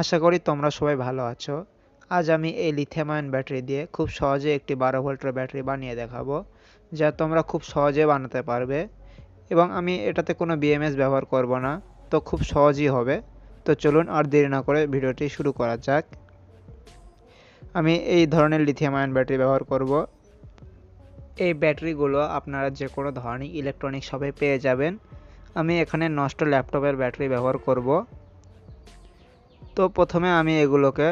আশা করি তোমরা সবাই ভালো আছো। আজ আমি এই লিথিয়াম আয়ন ব্যাটারি দিয়ে খুব সহজে একটি বারো ভোল্টের ব্যাটারি বানিয়ে দেখাবো, যা তোমরা খুব সহজে বানাতে পারবে। এবং আমি এটাতে কোনো বিএমএস ব্যবহার করব না, তো খুব সহজই হবে। তো চলুন আর দেরি না করে ভিডিওটি শুরু করা যাক। আমি এই ধরনের লিথিয়াম আয়ন ব্যাটারি ব্যবহার করব। এই ব্যাটারিগুলো আপনারা যে কোনো ধরনের ইলেকট্রনিক শপে পেয়ে যাবেন। আমি এখানে নষ্ট ল্যাপটপের ব্যাটারি ব্যবহার করব। তো প্রথমে আমি এগুলোকে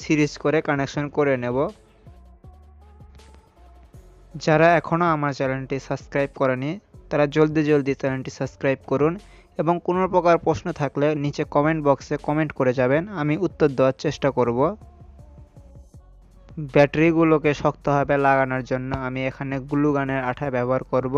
সিরিজ করে কানেকশন করে নেব। যারা এখনও আমার চ্যানেলটি সাবস্ক্রাইব করেনি, তারা জলদি জলদি চ্যানেলটি সাবস্ক্রাইব করুন এবং কোনো প্রকার প্রশ্ন থাকলে নিচে কমেন্ট বক্সে কমেন্ট করে যাবেন, আমি উত্তর দেওয়ার চেষ্টা করব। ব্যাটারিগুলোকে শক্তভাবে লাগানোর জন্য আমি এখানে গ্লু গানের আঠা ব্যবহার করব।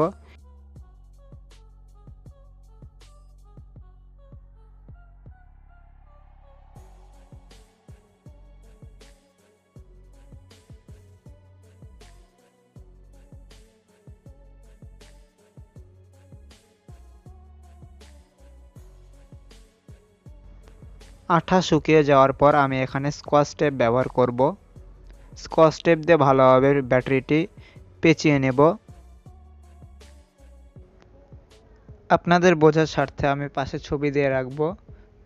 আঠা শুকিয়ে যাওয়ার পর আমি এখানে স্কচ টেপ ব্যবহার করব। স্কচ টেপ দিয়ে ভালোভাবে ব্যাটারিটি পেঁচিয়ে নেব। আপনাদের বোঝার স্বার্থে আমি পাশে ছবি দিয়ে রাখব।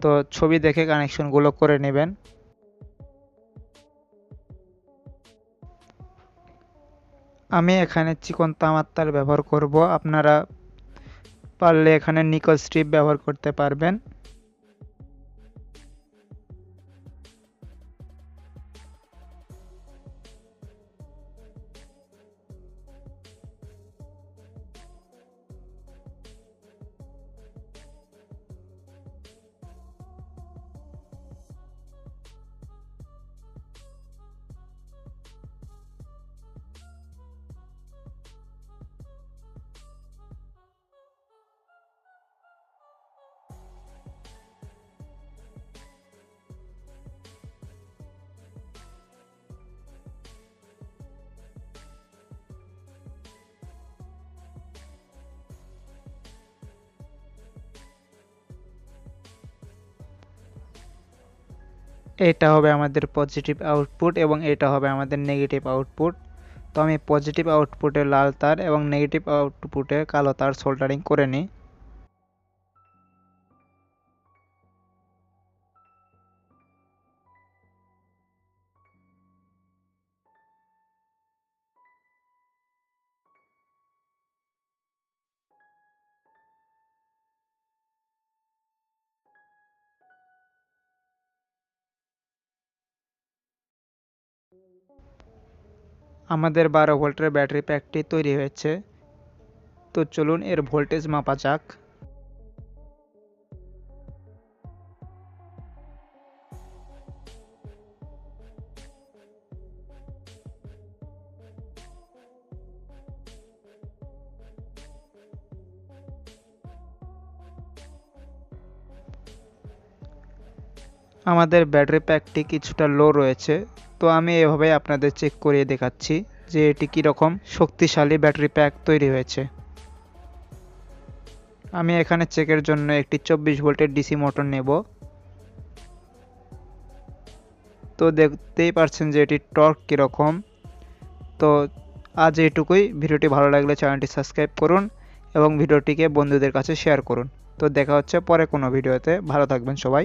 তো ছবি দেখে কানেকশনগুলো করে নেবেন। আমি এখানে চিকন তামার ব্যবহার করব। আপনারা পারলে এখানে নিকল স্ট্রিপ ব্যবহার করতে পারবেন। এটা হবে আমাদের পজিটিভ আউটপুট এবং এটা হবে আমাদের নেগেটিভ আউটপুট তো আমি পজিটিভ আউটপুটে লাল তার এবং নেগেটিভ আউটপুটে কালো তার সোল্ডারিং করে নিই। আমাদের বারো ভোল্টের ব্যাটারি প্যাকটি তৈরি হয়েছে। তো চলুন এর ভোল্টেজ মাপা যাক। আমাদের ব্যাটারি প্যাকটি কিছুটা লো রয়েছে। তো আমি এভাবে আপনাদের চেক করিয়ে দেখাচ্ছি যে এটি কীরকম শক্তিশালী ব্যাটারি প্যাক তৈরি হয়েছে। আমি এখানে চেকের জন্য একটি চব্বিশ ভোল্টের ডিসি মোটর নেব। তো দেখতেই পারছেন যে এটির টর্ক কীরকম। তো আজ এইটুকুই। ভিডিওটি ভালো লাগলে চ্যানেলটি সাবস্ক্রাইব করুন এবং ভিডিওটিকে বন্ধুদের কাছে শেয়ার করুন। তো দেখা হচ্ছে পরে কোনো ভিডিওতে। ভালো থাকবেন সবাই।